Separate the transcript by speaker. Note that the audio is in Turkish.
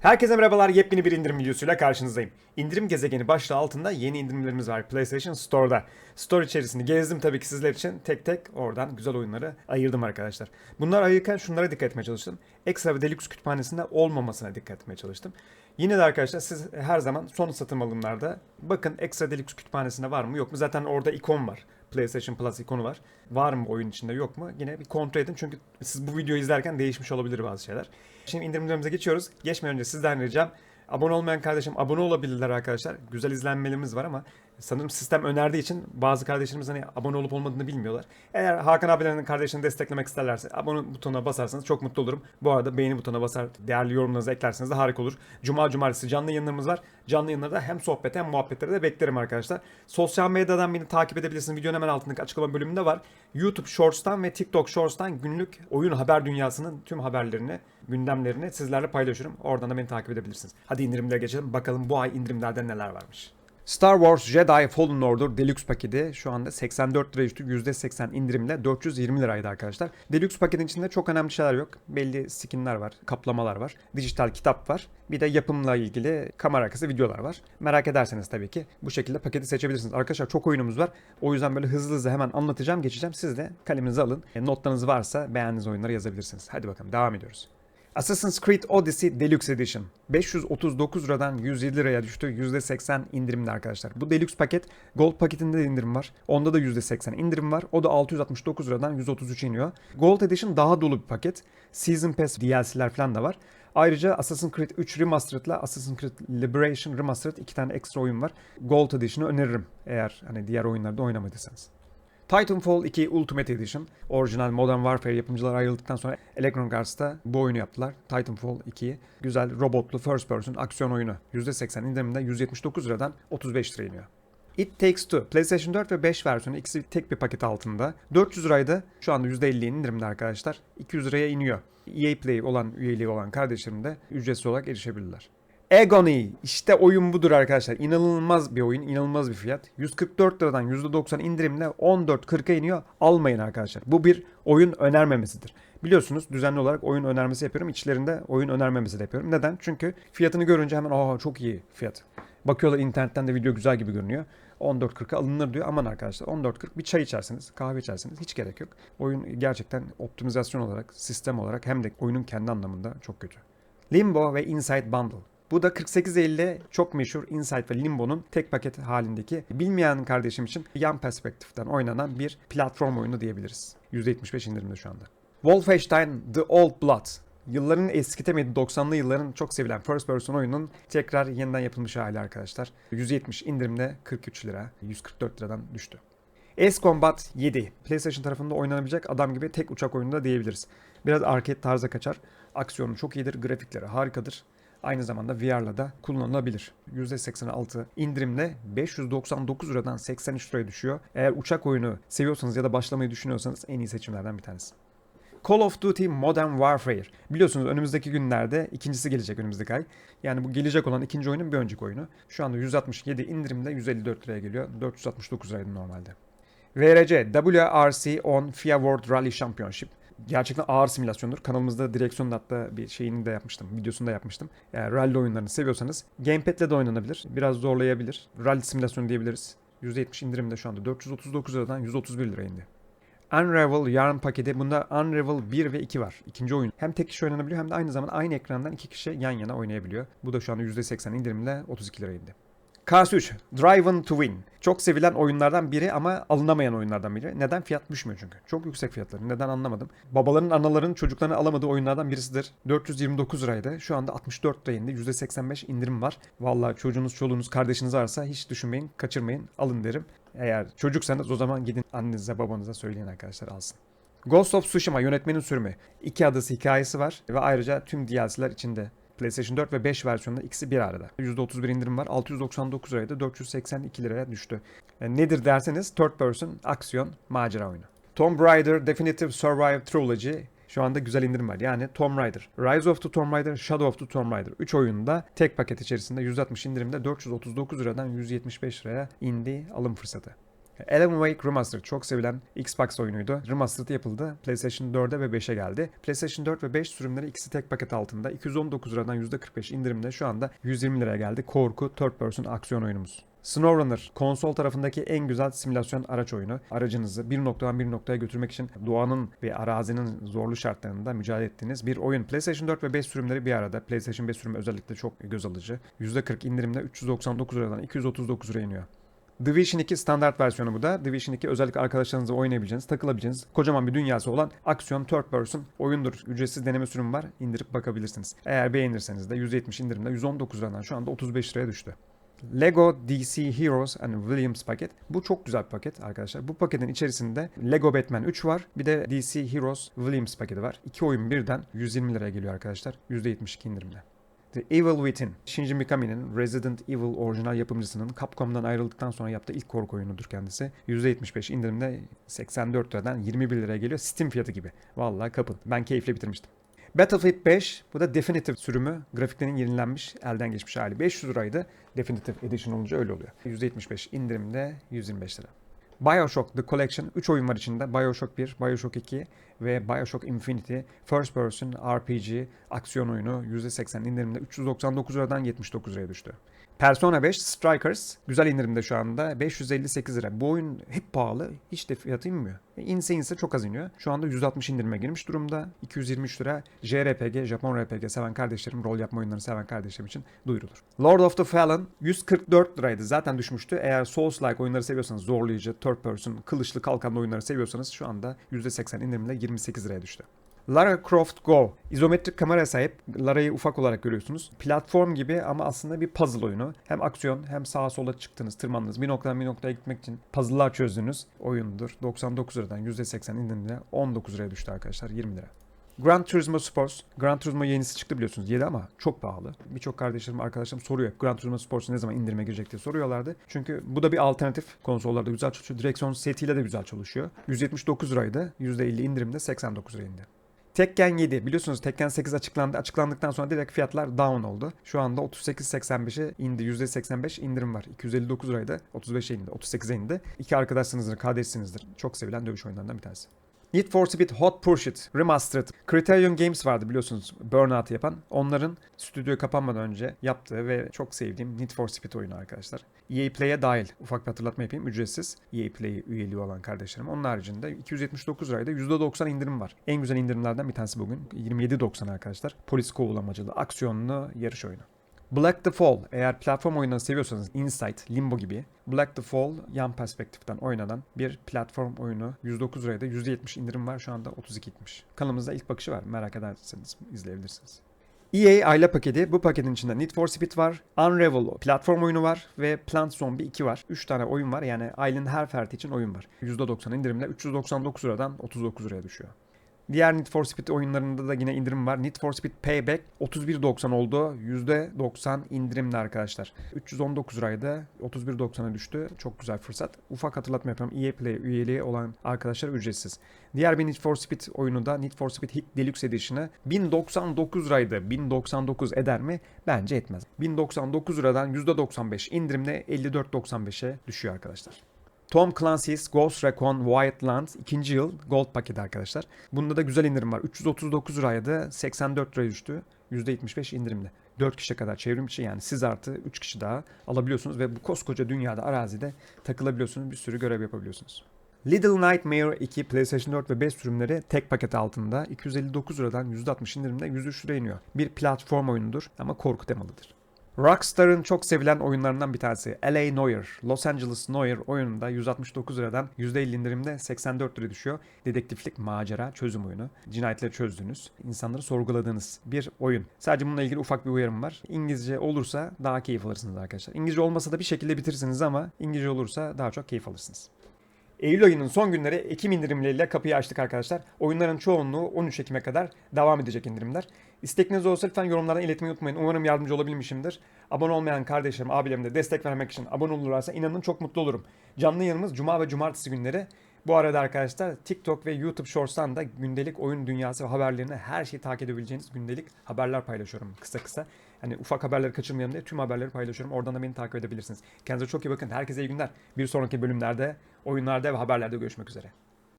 Speaker 1: Herkese merhabalar. Yepyeni bir indirim videosuyla karşınızdayım. İndirim gezegeni başlığı altında yeni indirimlerimiz var PlayStation Store'da. Store içerisini gezdim tabii ki sizler için. Tek tek oradan güzel oyunları ayırdım arkadaşlar. Bunlar ayırırken şunlara dikkat etmeye çalıştım. Ekstra ve Deluxe kütüphanesinde olmamasına dikkat etmeye çalıştım. Yine de arkadaşlar siz her zaman son satım alımlarda bakın Extra Deluxe kütüphanesinde var mı yok mu? Zaten orada ikon var. PlayStation Plus ikonu var. Var mı oyun içinde yok mu? Yine bir kontrol edin çünkü siz bu videoyu izlerken değişmiş olabilir bazı şeyler. Şimdi indirimlerimize geçiyoruz. Geçmeden önce sizden ricam abone olmayan kardeşim abone olabilirler arkadaşlar. Güzel izlenmelerimiz var ama sanırım sistem önerdiği için bazı kardeşlerimiz hani abone olup olmadığını bilmiyorlar. Eğer Hakan abilerin kardeşini desteklemek isterlerse abone butonuna basarsanız çok mutlu olurum. Bu arada beğeni butonuna basar, değerli yorumlarınızı eklerseniz de harika olur. Cuma cumartesi canlı yayınlarımız var. Canlı yayınlarda hem sohbet hem muhabbetlere de beklerim arkadaşlar. Sosyal medyadan beni takip edebilirsiniz. Videonun hemen altındaki açıklama bölümünde var. YouTube Shorts'tan ve TikTok Shorts'tan günlük oyun haber dünyasının tüm haberlerini, gündemlerini sizlerle paylaşıyorum. Oradan da beni takip edebilirsiniz. Hadi indirimlere geçelim. Bakalım bu ay indirimlerde neler varmış. Star Wars Jedi Fallen Order Deluxe paketi şu anda 84 liraya düştü. %80 indirimle 420 liraydı arkadaşlar. Deluxe paketin içinde çok önemli şeyler yok. Belli skinler var, kaplamalar var, dijital kitap var. Bir de yapımla ilgili kamera arkası videolar var. Merak ederseniz tabii ki bu şekilde paketi seçebilirsiniz. Arkadaşlar çok oyunumuz var. O yüzden böyle hızlı hızlı hemen anlatacağım, geçeceğim. Siz de kaleminizi alın. E, Notlarınız varsa beğendiğiniz oyunları yazabilirsiniz. Hadi bakalım devam ediyoruz. Assassin's Creed Odyssey Deluxe Edition 539 liradan 107 liraya düştü. %80 indirimli arkadaşlar. Bu Deluxe paket Gold paketinde de indirim var. Onda da %80 indirim var. O da 669 liradan 133 iniyor. Gold Edition daha dolu bir paket. Season Pass DLC'ler falan da var. Ayrıca Assassin's Creed 3 Remastered ile Assassin's Creed Liberation Remastered iki tane ekstra oyun var. Gold Edition'ı öneririm eğer hani diğer oyunlarda oynamadıysanız. Titanfall 2 Ultimate Edition. Orijinal Modern Warfare yapımcıları ayrıldıktan sonra Electronic Arts'ta bu oyunu yaptılar. Titanfall 2'yi. Güzel robotlu first person aksiyon oyunu. %80 indiriminde 179 liradan 35 liraya iniyor. It Takes Two. PlayStation 4 ve 5 versiyonu ikisi tek bir paket altında. 400 liraydı. Şu anda %50 indirimde arkadaşlar. 200 liraya iniyor. EA Play olan üyeliği olan kardeşlerim de ücretsiz olarak erişebilirler. Agony. İşte oyun budur arkadaşlar. İnanılmaz bir oyun, inanılmaz bir fiyat. 144 liradan %90 indirimle 14.40'a iniyor. Almayın arkadaşlar. Bu bir oyun önermemesidir. Biliyorsunuz düzenli olarak oyun önermesi yapıyorum. İçlerinde oyun önermemesi de yapıyorum. Neden? Çünkü fiyatını görünce hemen aa çok iyi fiyat. Bakıyorlar internetten de video güzel gibi görünüyor. 14.40'a alınır diyor. Aman arkadaşlar 14.40 bir çay içersiniz, kahve içersiniz hiç gerek yok. Oyun gerçekten optimizasyon olarak, sistem olarak hem de oyunun kendi anlamında çok kötü. Limbo ve Inside Bundle. Bu da 4850 çok meşhur Inside ve Limbo'nun tek paket halindeki bilmeyen kardeşim için yan perspektiften oynanan bir platform oyunu diyebiliriz. %75 indirimde şu anda. Wolfenstein The Old Blood. Yılların eskitemediği 90'lı yılların çok sevilen first person oyunun tekrar yeniden yapılmış hali arkadaşlar. 170 indirimde 43 lira, 144 liradan düştü. Ace Combat 7. PlayStation tarafında oynanabilecek adam gibi tek uçak oyunu da diyebiliriz. Biraz arcade tarza kaçar. Aksiyonu çok iyidir, grafikleri harikadır. Aynı zamanda VR'la da kullanılabilir. %86 indirimle 599 liradan 83 liraya düşüyor. Eğer uçak oyunu seviyorsanız ya da başlamayı düşünüyorsanız en iyi seçimlerden bir tanesi. Call of Duty Modern Warfare. Biliyorsunuz önümüzdeki günlerde ikincisi gelecek önümüzdeki ay. Yani bu gelecek olan ikinci oyunun bir önceki oyunu. Şu anda 167 indirimde 154 liraya geliyor. 469 liraydı normalde. VRC WRC on FIA World Rally Championship. Gerçekten ağır simülasyondur. Kanalımızda direksiyonun hatta bir şeyini de yapmıştım. Videosunu da yapmıştım. Yani rally oyunlarını seviyorsanız gamepad'le de oynanabilir. Biraz zorlayabilir. Rally simülasyonu diyebiliriz. %70 indirimde şu anda. 439 liradan 131 liraya indi. Unravel yarın paketi. Bunda Unravel 1 ve 2 var. İkinci oyun. Hem tek kişi oynanabiliyor hem de aynı zamanda aynı ekrandan iki kişi yan yana oynayabiliyor. Bu da şu anda %80 indirimle 32 liraya indi. Cars 3 Driven to Win. Çok sevilen oyunlardan biri ama alınamayan oyunlardan biri. Neden? Fiyat düşmüyor çünkü. Çok yüksek fiyatları. Neden anlamadım. Babaların, anaların çocuklarını alamadığı oyunlardan birisidir. 429 liraydı. Şu anda 64 liraya indi. %85 indirim var. Vallahi çocuğunuz, çoluğunuz, kardeşiniz varsa hiç düşünmeyin, kaçırmayın, alın derim. Eğer çocuksanız o zaman gidin annenize, babanıza söyleyin arkadaşlar alsın. Ghost of Tsushima yönetmenin sürümü. İki adası hikayesi var ve ayrıca tüm DLC'ler içinde. PlayStation 4 ve 5 versiyonunda ikisi bir arada. %31 indirim var. 699 liraya da 482 liraya düştü. Yani nedir derseniz third person aksiyon macera oyunu. Tomb Raider Definitive Survive Trilogy şu anda güzel indirim var. Yani Tomb Raider, Rise of the Tomb Raider, Shadow of the Tomb Raider. 3 oyunda tek paket içerisinde 160 indirimde 439 liradan 175 liraya indi alım fırsatı. Alan Wake Remastered çok sevilen Xbox oyunuydu. Remastered yapıldı. PlayStation 4'e ve 5'e geldi. PlayStation 4 ve 5 sürümleri ikisi tek paket altında. 219 liradan %45 indirimde şu anda 120 liraya geldi. Korku third person aksiyon oyunumuz. SnowRunner konsol tarafındaki en güzel simülasyon araç oyunu. Aracınızı bir noktadan bir noktaya götürmek için doğanın ve arazinin zorlu şartlarında mücadele ettiğiniz bir oyun. PlayStation 4 ve 5 sürümleri bir arada. PlayStation 5 sürümü özellikle çok göz alıcı. %40 indirimde 399 liradan 239 liraya iniyor. Division 2 standart versiyonu bu da. Division 2 özellikle arkadaşlarınızla oynayabileceğiniz, takılabileceğiniz kocaman bir dünyası olan aksiyon third person oyundur. Ücretsiz deneme sürümü var. İndirip bakabilirsiniz. Eğer beğenirseniz de %70 indirimde 119 liradan şu anda 35 liraya düştü. Lego DC Heroes and Williams paket. Bu çok güzel bir paket arkadaşlar. Bu paketin içerisinde Lego Batman 3 var. Bir de DC Heroes Williams paketi var. İki oyun birden 120 liraya geliyor arkadaşlar. %72 indirimle. The Evil Within, Shinji Mikami'nin Resident Evil orijinal yapımcısının Capcom'dan ayrıldıktan sonra yaptığı ilk korku oyunudur kendisi. %75 indirimde 84 liradan 21 liraya geliyor. Steam fiyatı gibi. Vallahi kapın. Ben keyifle bitirmiştim. Battlefield 5, bu da Definitive sürümü. Grafiklerin yenilenmiş, elden geçmiş hali. 500 liraydı. Definitive Edition olunca öyle oluyor. %75 indirimde 125 lira. Bioshock The Collection 3 oyun var içinde. Bioshock 1, Bioshock 2 ve Bioshock Infinity First Person RPG aksiyon oyunu %80 indirimde 399 liradan 79 liraya düştü. Persona 5 Strikers güzel indirimde şu anda 558 lira. Bu oyun hep pahalı. Hiç de fiyatı inmiyor. İnse inse çok az iniyor. Şu anda 160 indirime girmiş durumda. 223 lira JRPG, Japon RPG seven kardeşlerim, rol yapma oyunlarını seven kardeşlerim için duyurulur. Lord of the Fallen 144 liraydı. Zaten düşmüştü. Eğer Souls-like oyunları seviyorsanız, zorlayıcı, third person, kılıçlı kalkanlı oyunları seviyorsanız şu anda %80 indirimle 28 liraya düştü. Lara Croft Go. İzometrik kamera sahip. Lara'yı ufak olarak görüyorsunuz. Platform gibi ama aslında bir puzzle oyunu. Hem aksiyon hem sağa sola çıktınız, tırmandınız. Bir noktadan bir noktaya gitmek için puzzle'lar çözdüğünüz oyundur. 99 liradan %80 indirimle 19 liraya düştü arkadaşlar. 20 lira. Gran Turismo Sports. Gran Turismo yenisi çıktı biliyorsunuz 7 ama çok pahalı. Birçok kardeşlerim, arkadaşlarım soruyor. Gran Turismo Sports ne zaman indirime girecek diye soruyorlardı. Çünkü bu da bir alternatif. Konsollarda güzel çalışıyor. Direksiyon setiyle de güzel çalışıyor. 179 liraydı. %50 indirimde 89 liraya indi. Tekken 7 biliyorsunuz Tekken 8 açıklandı. Açıklandıktan sonra direkt fiyatlar down oldu. Şu anda 38.85'e indi. %85 indirim var. 259 liraydı. 35'e indi. 38'e indi. İki arkadaşsınızdır, kardeşsinizdir. Çok sevilen dövüş oyunlarından bir tanesi. Need for Speed Hot Pursuit Remastered. Criterion Games vardı biliyorsunuz Burnout yapan. Onların stüdyo kapanmadan önce yaptığı ve çok sevdiğim Need for Speed oyunu arkadaşlar. EA Play'e dahil. Ufak bir hatırlatma yapayım. Ücretsiz. EA Play üyeliği olan kardeşlerim. Onun haricinde 279 lirayda %90 indirim var. En güzel indirimlerden bir tanesi bugün. 27.90 arkadaşlar. Polis kovulamacılı, aksiyonlu yarış oyunu. Black the Fall eğer platform oyunları seviyorsanız Insight, Limbo gibi Black the Fall yan perspektiften oynanan bir platform oyunu 109 liraya da %70 indirim var şu anda 32 gitmiş. Kanalımızda ilk bakışı var merak ederseniz izleyebilirsiniz. EA aile paketi. Bu paketin içinde Need for Speed var, Unravel platform oyunu var ve Plant Zombie 2 var. 3 tane oyun var yani ailenin her ferdi için oyun var. %90 indirimle 399 liradan 39 liraya düşüyor. Diğer Need for Speed oyunlarında da yine indirim var. Need for Speed Payback 31.90 oldu. %90 indirimli arkadaşlar. 319 liraydı. 31.90'a düştü. Çok güzel fırsat. Ufak hatırlatma yapıyorum. EA Play üyeliği olan arkadaşlar ücretsiz. Diğer bir Need for Speed oyunu da Need for Speed Hit Deluxe Edition'ı 1099 liraydı. 1099 eder mi? Bence etmez. 1099 liradan %95 indirimle 54.95'e düşüyor arkadaşlar. Tom Clancy's Ghost Recon Wildlands ikinci yıl Gold paketi arkadaşlar. Bunda da güzel indirim var. 339 liraydı 84 liraya düştü. %75 indirimli. 4 kişiye kadar çevrim içi yani siz artı 3 kişi daha alabiliyorsunuz ve bu koskoca dünyada arazide takılabiliyorsunuz. Bir sürü görev yapabiliyorsunuz. Little Nightmare 2 PlayStation 4 ve 5 sürümleri tek paket altında 259 liradan %60 indirimle 103 liraya iniyor. Bir platform oyunudur ama korku temalıdır. Rockstar'ın çok sevilen oyunlarından bir tanesi LA Noir, Los Angeles Noir oyununda 169 liradan %50 indirimde 84 lira düşüyor. Dedektiflik, macera, çözüm oyunu. Cinayetleri çözdüğünüz, insanları sorguladığınız bir oyun. Sadece bununla ilgili ufak bir uyarım var. İngilizce olursa daha keyif alırsınız arkadaşlar. İngilizce olmasa da bir şekilde bitirirsiniz ama İngilizce olursa daha çok keyif alırsınız. Eylül ayının son günleri Ekim indirimleriyle kapıyı açtık arkadaşlar. Oyunların çoğunluğu 13 Ekim'e kadar devam edecek indirimler. İstekiniz olursa lütfen yorumlardan iletmeyi unutmayın. Umarım yardımcı olabilmişimdir. Abone olmayan kardeşlerim, abilerim de destek vermek için abone olurlarsa inanın çok mutlu olurum. Canlı yayınımız Cuma ve Cumartesi günleri. Bu arada arkadaşlar TikTok ve YouTube Shorts'tan da gündelik oyun dünyası ve haberlerini her şeyi takip edebileceğiniz gündelik haberler paylaşıyorum kısa kısa. Hani ufak haberleri kaçırmayalım diye tüm haberleri paylaşıyorum. Oradan da beni takip edebilirsiniz. Kendinize çok iyi bakın. Herkese iyi günler. Bir sonraki bölümlerde, oyunlarda ve haberlerde görüşmek üzere.